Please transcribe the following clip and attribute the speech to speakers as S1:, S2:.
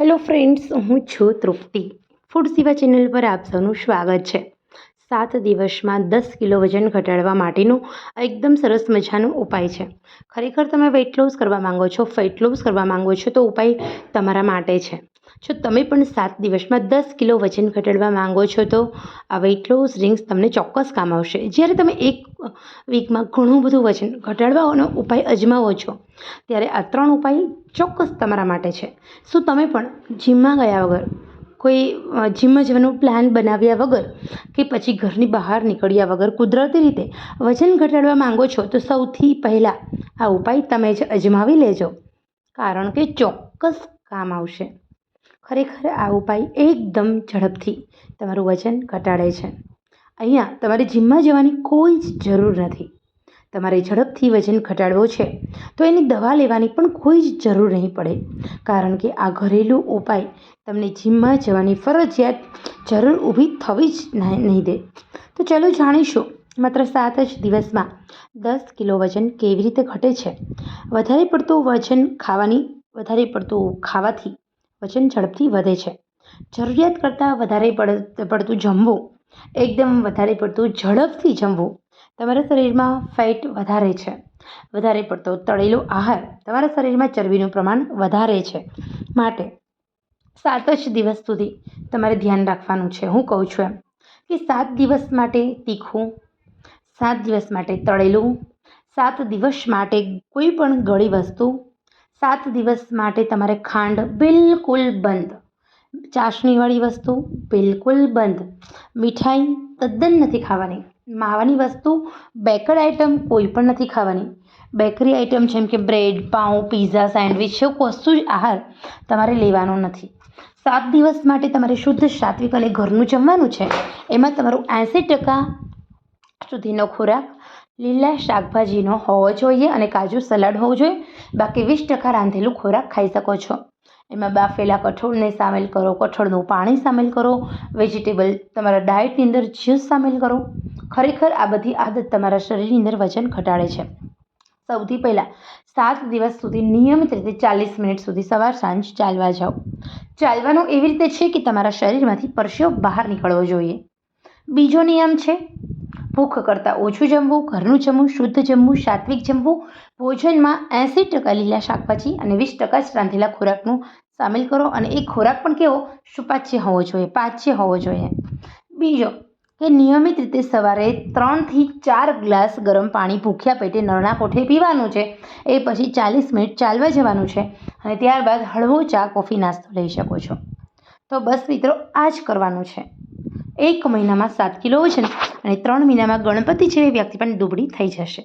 S1: Hello friends હું છું તૃપ્તિ. Food સેવા ચેનલ પર આપ સૌનું સ્વાગત છે. સાત દિવસમાં દસ કિલો વજન ઘટાડવા માટેનો એકદમ સરસ મજાનો ઉપાય છે. ખરેખર તમે વેઇટ લોસ કરવા માંગો છો ફેટ લોસ કરવા માંગો છો, તો ઉપાય તમારા માટે છે. જો તમે પણ સાત દિવસમાં દસ કિલો વજન ઘટાડવા માંગો છો, તો આ વેઇટ લોસ ડ્રિંક્સ તમને ચોક્કસ કામ આવશે. જ્યારે તમે એક વીકમાં ઘણું બધું વજન ઘટાડવાનો ઉપાય અજમાવો છો, ત્યારે આ ત્રણ ઉપાય ચોક્કસ તમારા માટે છે. શું તમે પણ જીમમાં ગયા વગર કોઈ જીમમાં જવાનું પ્લાન બનાવ્યા વગર કે પછી ઘરની બહાર નીકળ્યા વગર કુદરતી રીતે વજન ઘટાડવા માંગો છો, તો સૌથી પહેલાં આ ઉપાય તમે જ અજમાવી લેજો. કારણ કે ચોક્કસ કામ આવશે. ખરેખર આ ઉપાય એકદમ ઝડપથી તમારું વજન ઘટાડે છે. અહીંયા તમારે જીમમાં જવાની કોઈ જ જરૂર નથી. તમારે ઝડપથી વજન ઘટાડવો છે, તો એની દવા લેવાની પણ કોઈ જ જરૂર નહીં પડે. કારણ કે આ ઘરેલું ઉપાય તમને જીમમાં જવાની ફરજિયાત જરૂર ઊભી થવી જ નહીં દે. તો ચાલો જાણીશું, માત્ર સાત જ દિવસમાં દસ કિલો વજન કેવી રીતે ઘટે છે? વધારે પડતું વજન ખાવાની, વધારે પડતું ખાવાથી વજન ઝડપથી વધે છે. જરૂરિયાત કરતાં વધારે પડ, પડતું જમવું, એકદમ વધારે પડતું ઝડપથી જમવું તમારા શરીરમાં ફેટ વધારે છે. વધારે પડતો તળેલો આહાર તમારા શરીરમાં ચરબીનું પ્રમાણ વધારે છે. માટે સાત જ દિવસ સુધી તમારે ધ્યાન રાખવાનું છે. હું કહું છું એમ કે સાત દિવસ માટે તીખું, સાત દિવસ માટે તળેલું, સાત દિવસ માટે કોઈ પણ ગળી વસ્તુ, સાત દિવસ માટે તમારે ખાંડ બિલકુલ બંધ. ચાસણીવાળી વસ્તુ બિલકુલ બંધ. મીઠાઈ તદ્દન નથી ખાવાની. માવાની વસ્તુ બેકડ આઇટમ કોઈ પણ નથી ખાવાની. બેકરી આઇટમ જેમ કે બ્રેડ પાઉં પીઝા સેન્ડવિચ એવું કશું જ આહાર તમારે લેવાનો નથી. સાત દિવસ માટે તમારે શુદ્ધ સાત્વિક અને ઘરનું જમવાનું છે. એમાં તમારું એંસી ટકા સુધીનો ખોરાક, લીલા શાકભાજીનો હોવો જોઈએ અને કાજુ સલાડ હોવું જોઈએ. બાકી વીસ ટકા રાંધેલું ખોરાક ખાઈ શકો છો. એમાં બાફેલા કઠોળને સામેલ કરો, કઠોળનું પાણી સામેલ કરો વેજીટેબલ તમારા ડાયટની અંદર જ્યુસ સામેલ કરો. ખરેખર આ બધી આદત તમારા શરીરની અંદર વજન ઘટાડે છે. સૌથી પહેલાં સાત દિવસ સુધી નિયમિત રીતે ચાલીસ મિનિટ સુધી સવાર સાંજ ચાલવા જાઓ. ચાલવાનું એવી રીતે છે કે તમારા શરીરમાંથી પરસેવો બહાર નીકળવો જોઈએ. બીજો નિયમ છે, ભૂખ કરતાં ઓછું જમવું, ઘરનું જમવું, શુદ્ધ જમવું, સાત્વિક જમવું, ભોજનમાં એંસી ટકા લીલા શાકભાજી અને વીસ ટકા જ રાંધેલા ખોરાકનું સામેલ કરો અને એ ખોરાક પણ કેવો? સુપાચ્ય હોવો જોઈએ, પાચ્ય હોવો જોઈએ. બીજો કે નિયમિત રીતે સવારે ત્રણથી ચાર ગ્લાસ ગરમ પાણી ભૂખ્યા પેટે નરણા કોઠે પીવાનું છે. એ પછી ચાલીસ મિનિટ ચાલવા જવાનું છે અને ત્યારબાદ હળવો ચા, કોફી, નાસ્તો લઈ શકો છો. તો બસ મિત્રો આ જ કરવાનું છે. એક મહિનામાં સાત કિલો વજન અને ત્રણ મહિનામાં ગણપતિ જેવી વ્યક્તિ પણ દુબળી થઈ જશે.